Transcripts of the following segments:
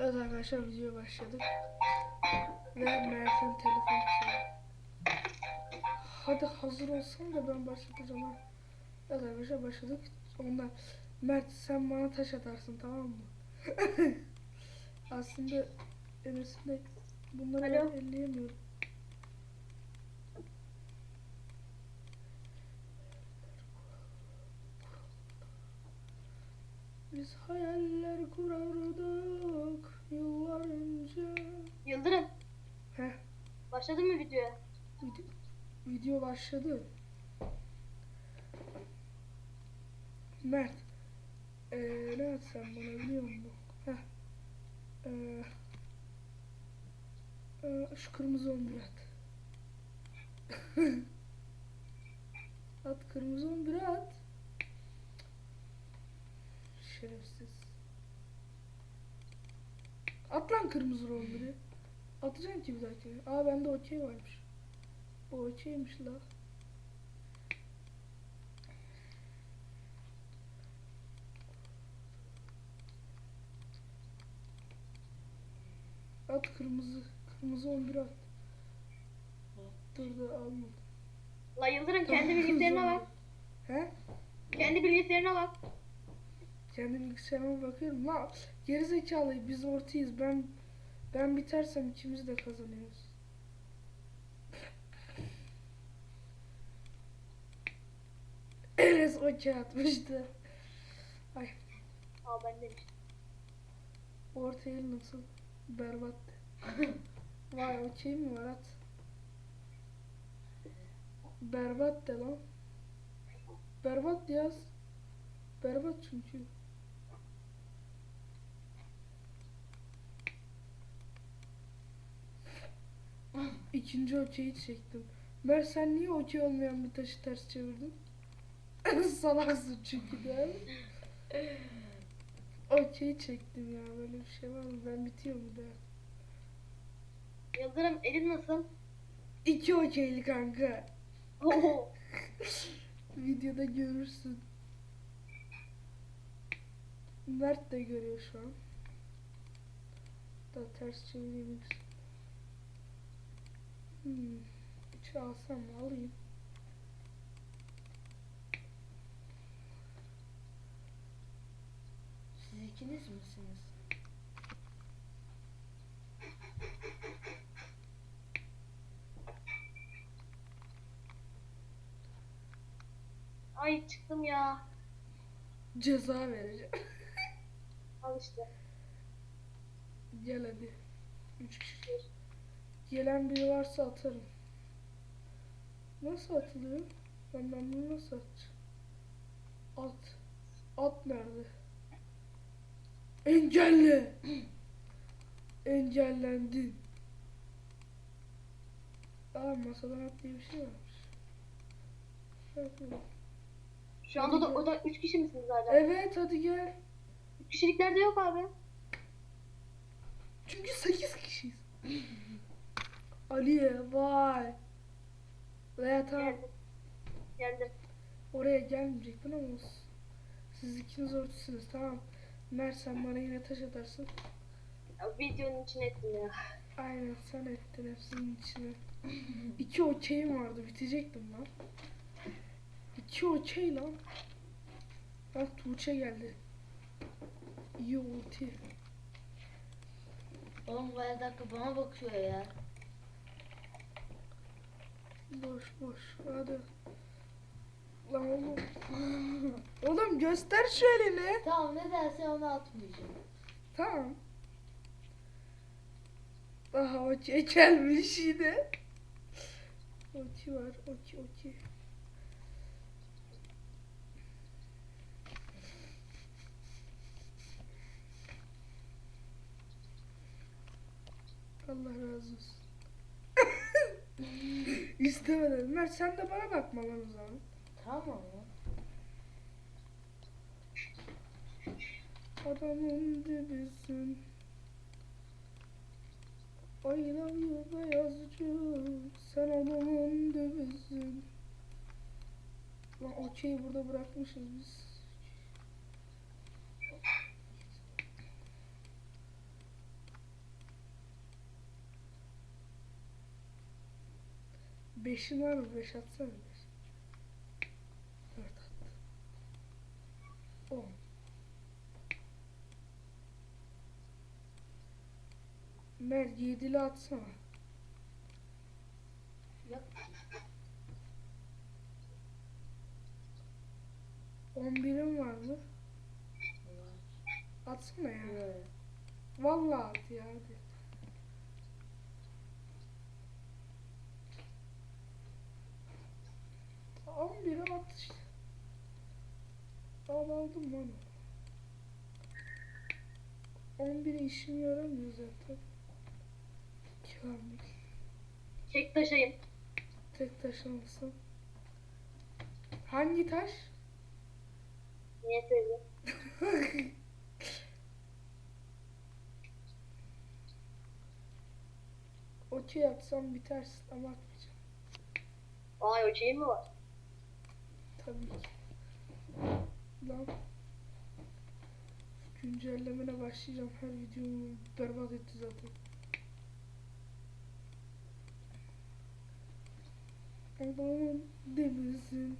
Evet arkadaşlar videoya başladık. Ve Mert'in telefonu çalıyor. Hadi hazır olsan da ben başlatacağım ha. Evet arkadaşlar başladık. Ondan Mert sen bana taş atarsın tamam mı? Aslında Enes'in bunları Alo. elleyemiyorum. Biz hayaller kurardık yıllar önce. Yıldırım. Heh, Başladın mı videoya? video, video başladı. Mert, ee, ne atsam bana biliyor musun? Heh, ee, ee, şu kırmızı on bir at. at kırmızı on bir at. Şerefsiz. At lan kırmızı on biri. Atacaksın ki bir dahaki. Aa bende okey varmış. Bu okeymiş la. At kırmızı. Kırmızı 11 at. Dur da almadım. La Yıldırım kendi bilgisayarına bak. He? Kendi bilgisayarına bak. Kendi bilgisayarıma bakıyorum. La gerizekalı biz ortayız. Ben ben bitersem ikimiz de kazanıyoruz. Enes okey atmıştı. Ay Aa ben demiş. orta el nasıl? Berbat. Vay okey mi var at. Berbat de lan. Berbat yaz. Berbat çünkü. İkinci okeyi çektim. Mer sen niye okey olmayan bir taşı ters çevirdin? Salaksın çünkü de. Okey çektim ya böyle bir şey var mı? Ben bitiyor mu der. Yıldırım elin nasıl? İki okeyli kanka. Videoda görürsün. Mert de görüyor şu an. Da ters çevireyim. Hmm. Üçü alsam? Alayım. Siz ikiniz misiniz? Ay çıktım ya. Ceza vereceğim. Al işte. Gel hadi. Üç kişi. Gelen biri varsa atarım. Nasıl atılıyor? Ben, ben bunu nasıl atacağım? At. At nerede? Engelle. Engellendin. Aa masadan at diye bir şey varmış. Şu anda da o da 3 kişi misiniz zaten? Evet hadi gel. 3 kişiliklerde yok abi. Çünkü 8 kişiyiz. Aliye vay. Veya tamam. Geldim. Oraya gelmeyecektin ama olsun. Siz ikiniz ortasınız tamam. Mert sen bana yine taş atarsın. Ya, videonun içine ettim ya. Aynen sen ettin hepsinin içine. İki okeyim vardı bitecektim lan. İki okey lan. Bak Tuğçe geldi. İyi ulti. Oğlum bu her dakika bana bakıyor ya. Boş boş hadi. Lan oğlum. oğlum göster şu elini. Tamam ne derse onu atmayacağım. Tamam. Aha okey gelmiş yine. Okey var okey okey. Allah razı olsun. İstemeden. Mert sen de bana bakma lan o zaman. Tamam mı? Adamın dibisin. I love you beyazcı. Sen adamın dibisin. Lan okey burada bırakmışız biz. Beşin var mı? Beş atsana beş. Dört at. On. Mert yedili atsana. Yok. On birin var mı? Atsana ya. Vallahi at ya hadi. On biri at işte. Al aldım lan. On biri işim yaramıyor zaten. Kamil. Çek taşıyım. Tek taşımasın. Hangi taş? Niye söylüyorsun? Okey atsam bitersin ama atmayacağım. Vay o şey mi var? Ki. Lan. Güncellemene başlayacağım. Her videomu berbat etti zaten. Adamın demesin.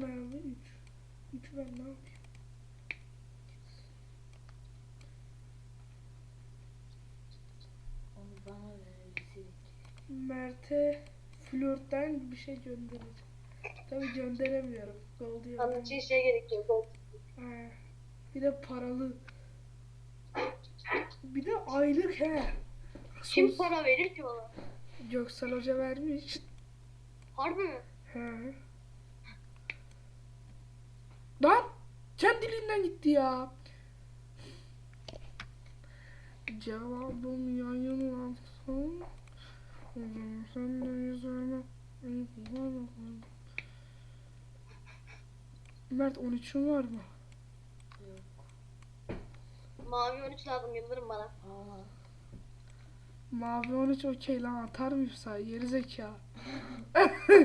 Buna abi 3. 3 ben ne yapayım? Onu bana verirsin. Mert'e flörtten bir şey göndereceğim. Tabii gönderemiyorum. Gold Onun yok. için şey gerekiyor. Gold. He. Bir de paralı. Bir de aylık he. Kim para verir ki bana? Göksel Hoca vermiş. Harbi mi? He. Lan kendiliğinden gitti ya. Cevabım yayınlansın. O zaman sen de yüzüme Mert 13'ün var mı? Yok. Mavi 13 lazım yıldırım bana. Aa. Mavi 13 okey lan atar mıyım say? Geri zeka.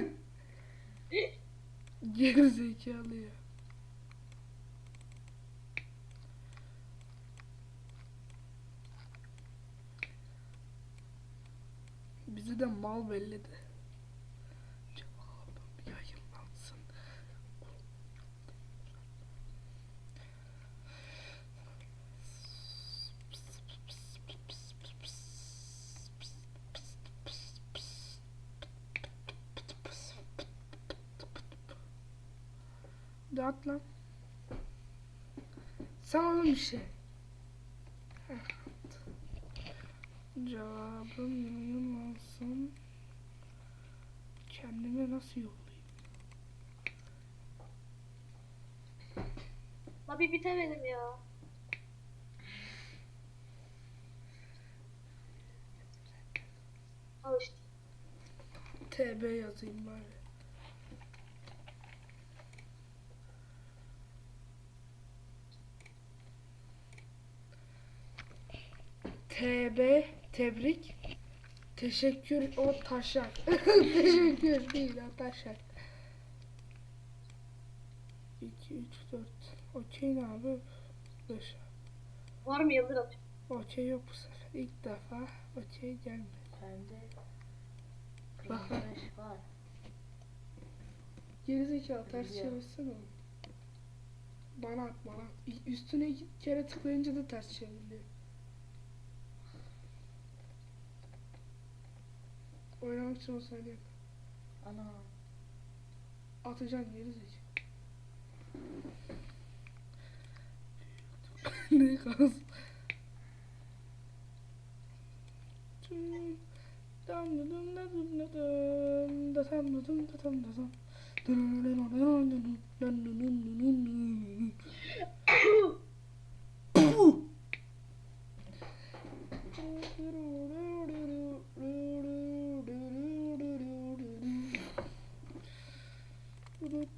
Geri zekalı ya. Bizi de mal belledi. Cevabım yayınlansın. Dağıt lan. Sen oğlum bir şey. Cevabım. Kendime nasıl yollayayım? La bir bitemedim ya. Al işte. TB yazayım bari. TB tebrik. Teşekkür o taşak. Teşekkür değil o taşak. 2 3 4. Okey ne abi? 5. Var mı yıldırım? Okey yok bu sefer. İlk defa okey gelmedi. Bende Bak. 25 var. Gerizekalı ters Biliyorum. çevirsene oğlum. Bana at bana at. Üstüne iki kere tıklayınca da ters çevriliyor. Oynamak için o saniye. Ana. Atacaksın gerizekalı. ne kalsın? Dam dum dum da dum da dum da tam da dum da tam da tam.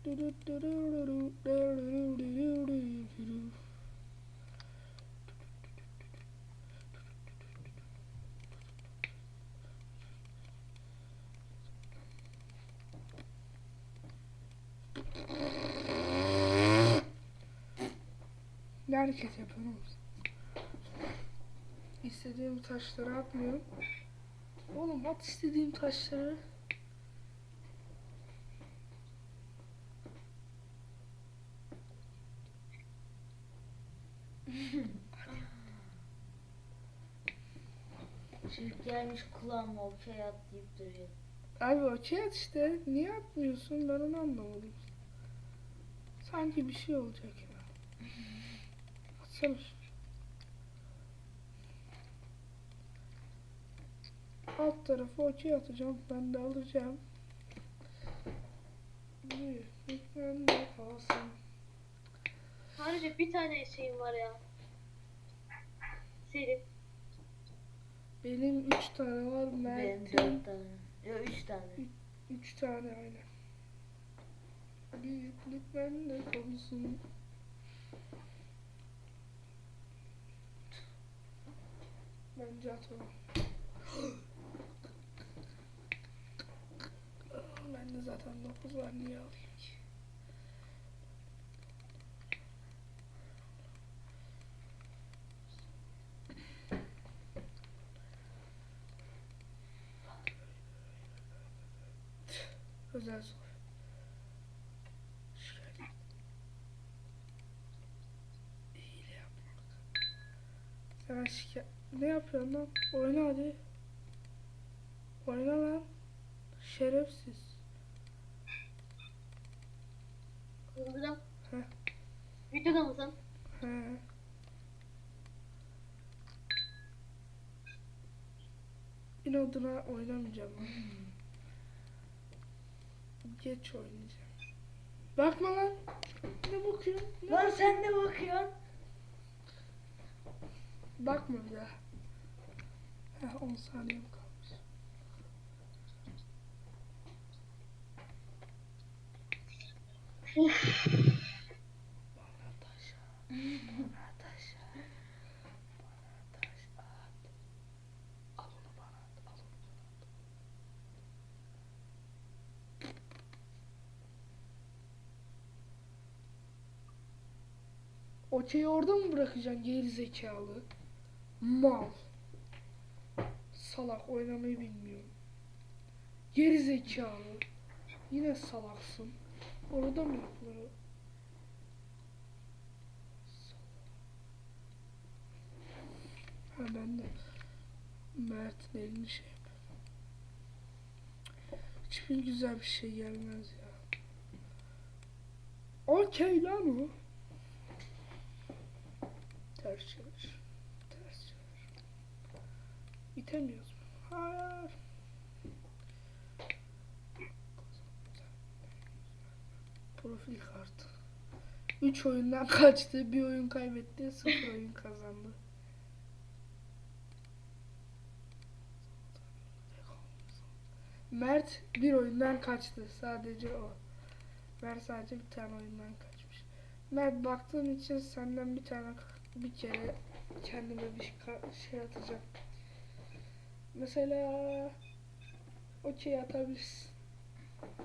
Ne hareket yapıyorum? İstediğim taşları atmıyorum. Oğlum at istediğim taşları. Kulağıma okey at deyip duruyor. Abi okey at işte. Niye atmıyorsun? Ben onu anlamadım. Sanki bir şey olacak ya. Atsana. Alt tarafı okey atacağım. Ben de alacağım. Büyük ben de kalsın. Sadece bir tane şeyim var ya. Senin. Benim üç tane var. Benim Mert'in dört tane. Yok üç tane. üç tane aynen. Büyüklük bende kalsın. Bence atalım. Ben de zaten 9 var niye alayım ki? Özel soru. Şöyle. Hile yapmak. Sen şikayet... Ne yapıyorsun lan? Oyna hadi. Oyna lan. Şerefsiz. Videoda mısın? He. İnadına oynamayacağım. Geç oynayacağım. Bakma lan. Ne bakıyorsun? Ne Lan sen ne bakıyorsun? Bakma bir daha. Heh, 10 saniyem kalmış. Bana taş at. Bana taş at. Bana taş at. Al onu bana at. Al onu bana at. Okey'i orada mı bırakacaksın geri zekalı? Mal. Salak oynamayı bilmiyorum. Geri zekalı. Yine salaksın. Orada mı yapılır o? Ha ben de Mert'in elini şey. Hiçbir güzel bir şey gelmez ya. Okey lan o. Ters çevir. Ters çevir. İtemiyoruz mu? Hayır. Profil kartı. 3 oyundan kaçtı. Bir oyun kaybetti. 0 oyun kazandı. Mert bir oyundan kaçtı. Sadece o. Mert sadece bir tane oyundan kaçmış. Mert baktığın için senden bir tane bir kere kendime bir şey atacağım. Mesela okey atabilirsin.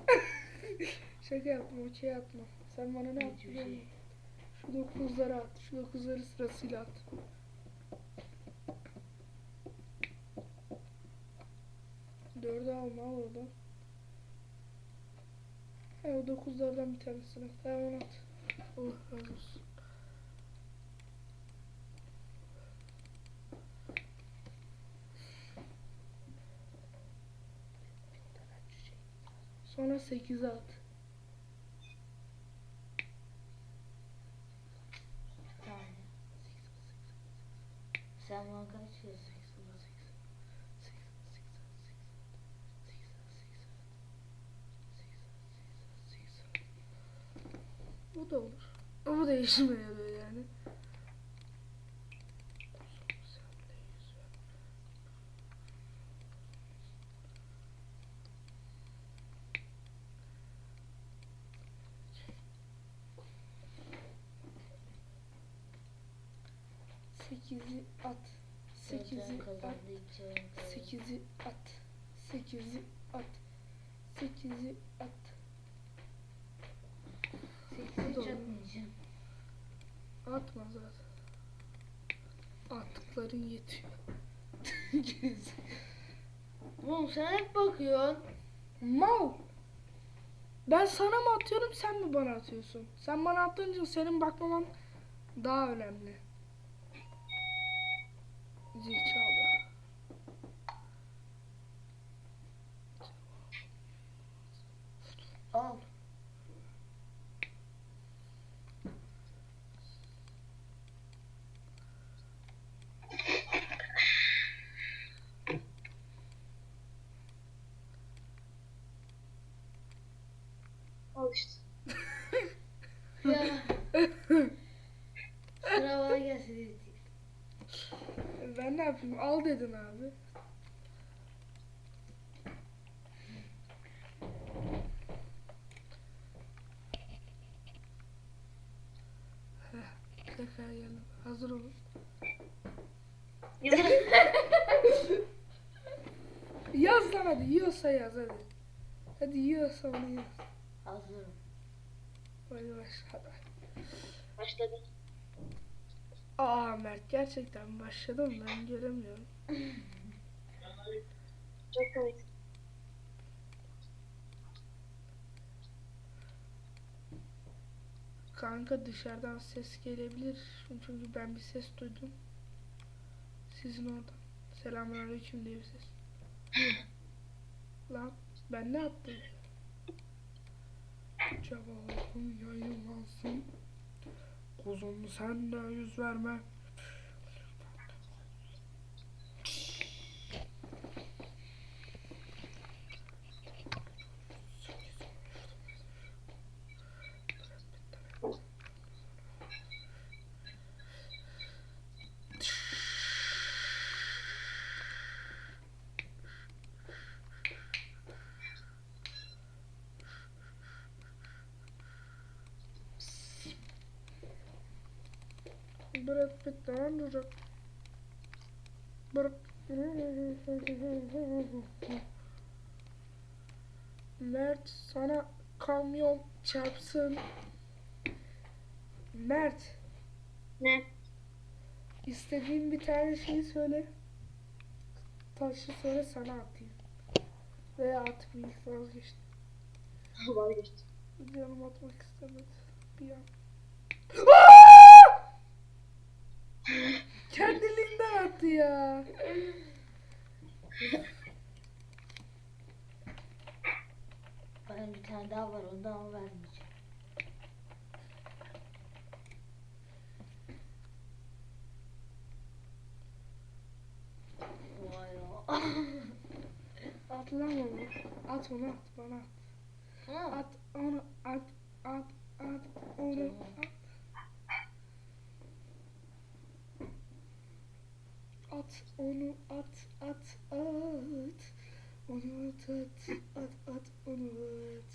Şaka yapma okey atma. Sen bana ne at biliyor musun? Şu dokuzları at. Şu dokuzları sırasıyla at. Dördü alma al oradan. He o dokuzlardan bir tanesini. Hemen at. Allah razı olsun. Sonra 8'e at. Tane. Sen bana kaç yazıyorsun? Bu da olur. Ama da 8'i at. 8'i at. 8'i at. 8'i at. 8'i at. 8'i çatmayacağım. Atma zaten. Attıkların yetiyor. Oğlum sen hep bakıyorsun. Mal. Ben sana mı atıyorum sen mi bana atıyorsun? Sen bana attığın için senin bakmaman daha önemli. Zil çaldı. Al. Al işte. Ya. Sıra bana gelsin dedik. Ben ne yapayım? Al dedin abi. Heh, Tekrar geldim. Hazır olun. Yaz lan hadi. Yiyorsa yaz hadi. Hadi yiyorsa onu yaz. Hazırım. Hadi başla. Başladı. Aa Mert gerçekten başladım ben göremiyorum. Kanka dışarıdan ses gelebilir. Çünkü ben bir ses duydum. Sizin oradan. Selamünaleyküm diye bir ses. Lan ben ne yaptım? Cevabın yayınlansın. Kuzum sen de yüz verme. Brad Pitt'ten durak. Brad. Mert sana kamyon çarpsın. Mert Ne? istediğin bir tane şeyi söyle. Taşı söyle sana atayım. Veya atmayayım vazgeçtim. Vazgeçtim. Canım atmak istemedi. Bir an. Kendiliğinden attı ya. Benim bir tane daha var ondan ama vermeyeceğim. Vay ya. At lan onu. At onu at bana at. Tamam. At onu at at at onu at. At onu at at at. Onu at at at at onu at.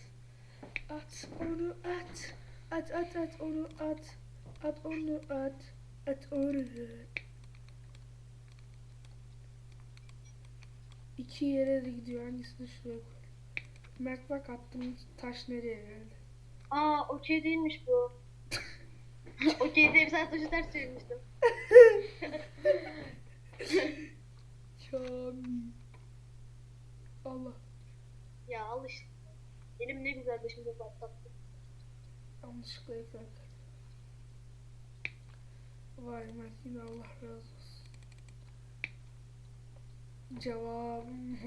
At onu at. At at at onu at. At onu at. At onu at. İki yere de gidiyor. Hangisini şuraya koy. Mert bak attığım taş nereye geldi? Aa okey değilmiş bu. okey diye bir tane taşı ters çevirmiştim. Kamil. Allah. Ya al işte. Elim ne güzeldi şimdi patlattı. Yanlışlıkla kaydı. Vay Mert yine Allah razı olsun. Cevabım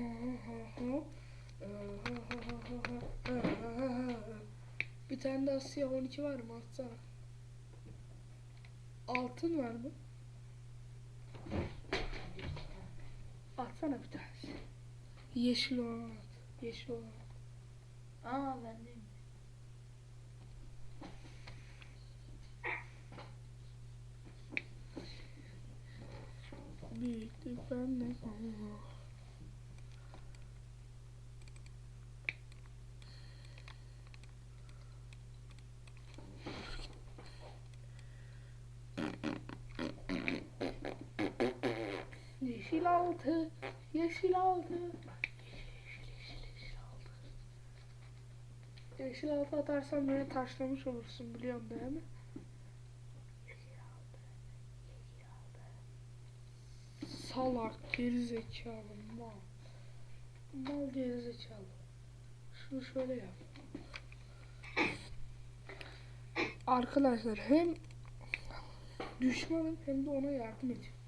Bir tane daha siyah 12 var mı? Atsana. Altın var mı? Atsana bir tane. Yeşil olan at. Yeşil olan. Aa bendeyim. Büyüklük bende kalma. Yeşil altı, altı, yeşil altı. Yeşil altı atarsan böyle taşlamış olursun biliyorum değil mi? Salak gerizekalı mal. Mal gerizekalı. Şunu şöyle yap. Arkadaşlar hem düşmanım hem de ona yardım ediyor.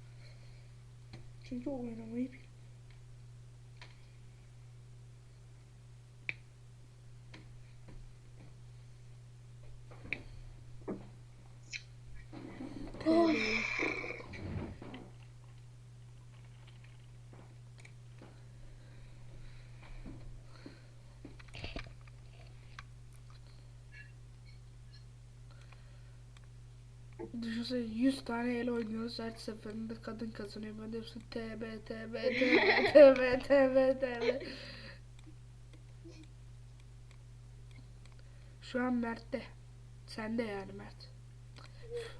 你 fue 么一笔100 tane el oynuyoruz her seferinde kadın kazanıyor. Ben de hepsini TB TB TB TB TB TB Şu an Mert'te. Sende yani Mert.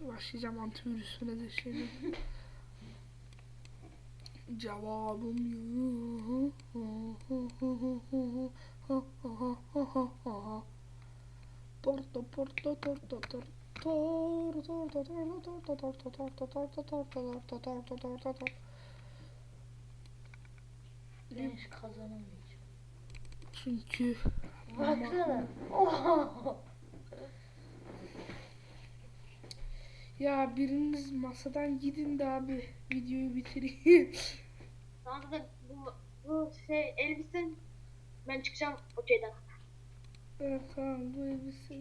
Başlayacağım antivirüsüne de şimdi. Cevabım yok. Torto porto torto torto ben hiç kazanamayacağım. Çünkü Baksana. Ya biriniz masadan gidin de abi videoyu bitireyim. Kanka da bu, bu şey elbisen ben çıkacağım o şeyden. evet, tamam bu elbise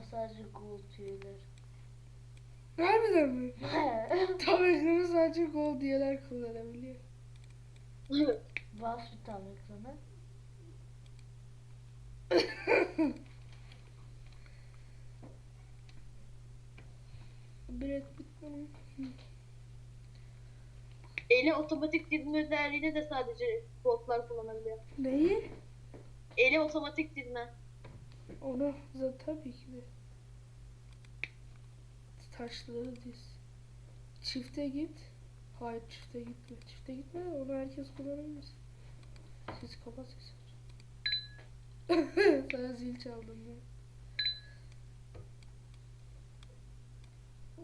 Ama sadece gold tüyler. Harbiden mi? Tam ekranı sadece gol diyeler kullanabiliyor. Bas bir tam ekrana. Brad Pitt'in Eli otomatik dizme özelliğini de sadece botlar kullanabiliyor. neyi? Eli otomatik dizme. Onu da tabii ki de. Taşları diz. Çifte git. Hayır çifte gitme. Çifte gitme onu herkes kullanamaz. Siz kapat sesi. Sana zil çaldım ben.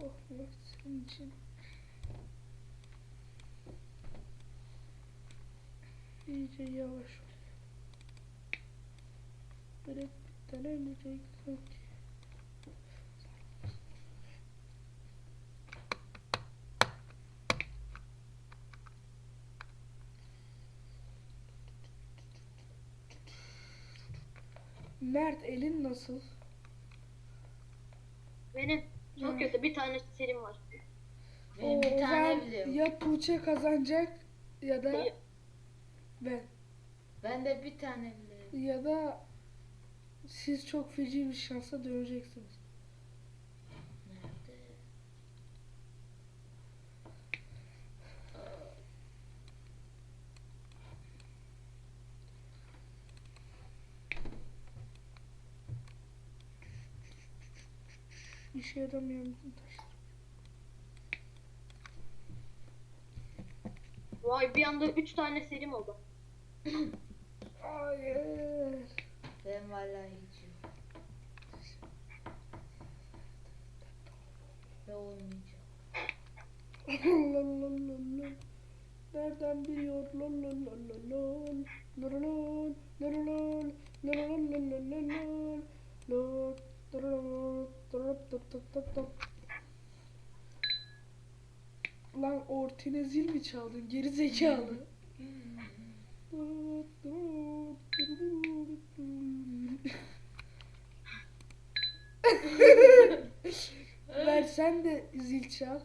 Oh Mert senin için. İyice yavaş ol. Böyle. Mert elin nasıl? Benim çok Hı. kötü bir tane serim var. Benim Oo, bir tane zaman biliyorum. Ya Tuğçe kazanacak ya da Hayır. ben. Ben de bir tane biliyorum. Ya da siz çok feci bir şansa döneceksiniz. İşe yaramayan bütün taşlar. Vay bir anda 3 tane serim oldu. Hayır. Ben vallahi hiç yok. Ve olmayacak. Nereden biliyor? Lol lol lol lol lol. Lol lol lol lol. Lol. Lan ortine zil mi çaldın? Geri zekalı. Ver sen de zil çal.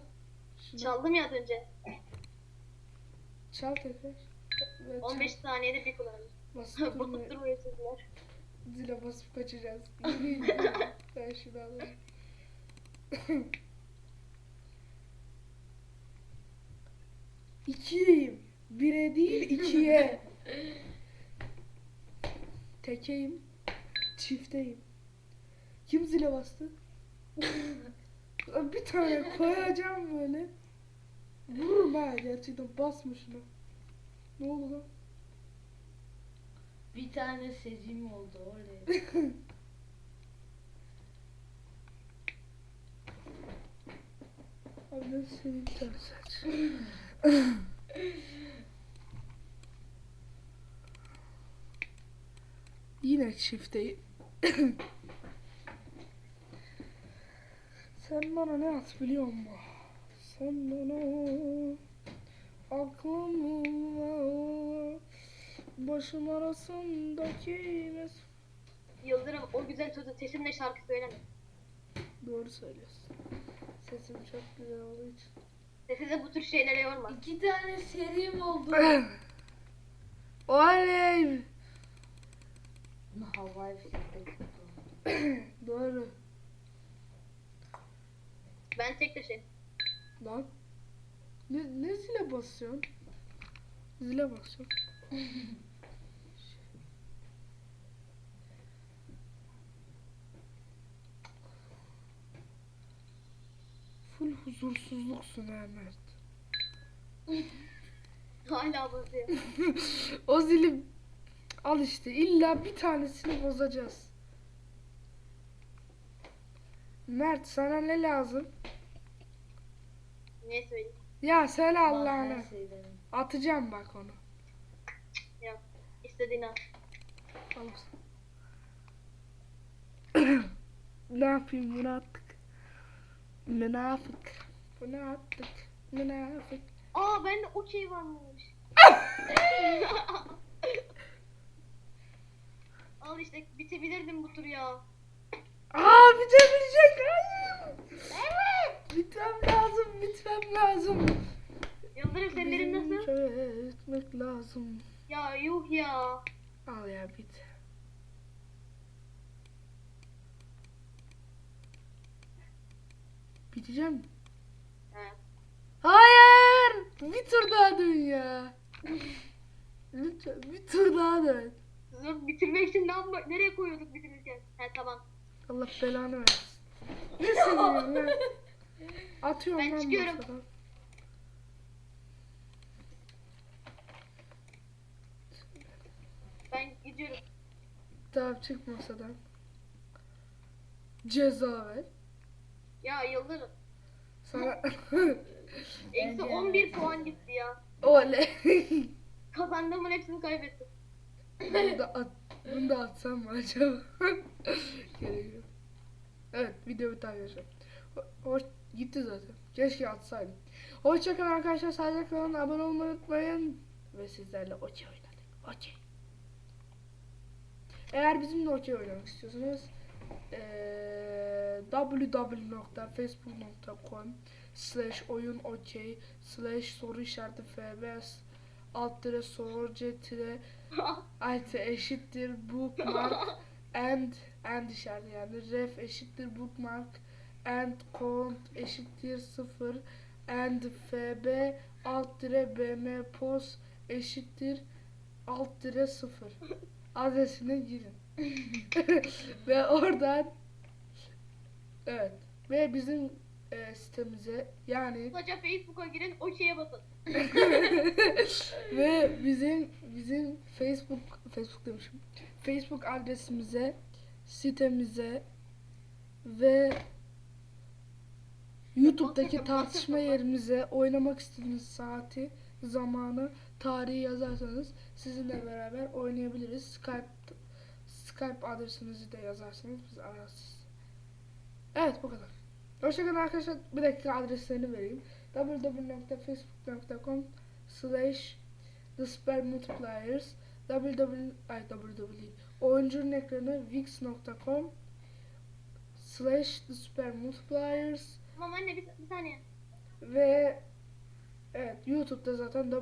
Şunu Çaldım ya az önce. Çal tekrar. Ver, çal. 15 saniyede bir kullandım. Basıp durma. Bakıp durmuyor sizler. Zile basıp kaçacağız. Ben şunu alayım. İkiyim. Bire değil ikiye. Tekeyim. Çifteyim. Kim zile bastı? bir tane koyacağım böyle. Vururum ha gerçekten basmışına. Ne oldu lan? Bir tane sezim oldu oraya. Abi nasıl sezim saç? Yine çifte. Sen bana ne at biliyor musun? Sen bana aklımla başım arasındaki mes- Yıldırım o güzel çocuk sesimle şarkı söyleme. Doğru söylüyorsun. Sesim çok güzel olduğu için. Sesi de bu tür şeylere yorma. İki tane serim oldu. Oley! Fişekte kötü. Doğru. Ben tek de şey. Lan. Ne, ne zile basıyorsun? Zile basıyorum. Full huzursuzluksun ha Mert. Hala bozuyor. o zili al işte illa bir tanesini bozacağız. Mert sana ne lazım? ne söyleyeyim? Ya söyle Ben Allah'ını. Atacağım bak onu. Ya istediğini al. Al o zaman. ne yapayım bunu attık. Münafık. Bunu attık. Münafık. Aa bende okey varmış. Al işte bitebilirdim bu tur ya. Aa bitebilecek. Hayır. Evet. Bitmem lazım. Bitmem lazım. Yıldırım senin elin nasıl? Bizim etmek lazım. Ya yuh ya. Al ya bit. Biteceğim? He. Hayır! Bir tur daha dön ya. Lütfen bir tur daha dön. Dur bitirmek için ne yapma, nereye koyuyorduk bitirirken? He tamam. Allah belanı versin. Ne seviyorsun lan? Atıyorum Ben lan çıkıyorum. masadan. Ben gidiyorum. Tamam çık masadan. Ceza ver. Ya Yıldırım. Sana... Eksi Bence 11 puan gitti ya. Oley. Kazandığımın hepsini kaybettim. Bunu da at, bunu da atsam mı acaba? Gerek yok. Evet video. Ho- Hoş gitti zaten. Keşke atsaydım. Hoşçakalın arkadaşlar. Sadece kalın. Abone olmayı unutmayın. Ve sizlerle okey oynadık. Okey. Eğer bizimle okey oynamak istiyorsanız eee www.facebook.com slash oyun okey slash soru işareti fbs alt dire soru c tire artı eşittir bookmark and and işareti yani ref eşittir bookmark and count eşittir sıfır and fb alt dire bm post eşittir alt dire sıfır. Adresine girin. Ve oradan evet. Ve bizim e, sitemize yani Kısaca Facebook'a girin okey'e basın. ve bizim bizim Facebook Facebook demişim. Facebook adresimize, sitemize ve YouTube'daki tartışma yerimize oynamak istediğiniz saati, zamanı, tarihi yazarsanız sizinle beraber oynayabiliriz. Skype Skype adresinizi de yazarsanız biz ararız. Evet bu kadar. Hoşçakalın arkadaşlar. Bir dakika adreslerini vereyim. www.facebook.com slash the spare multipliers www ay www oyuncunun ekranı wix.com slash the spare multipliers Tamam anne bir, bir saniye. ve evet YouTube'da zaten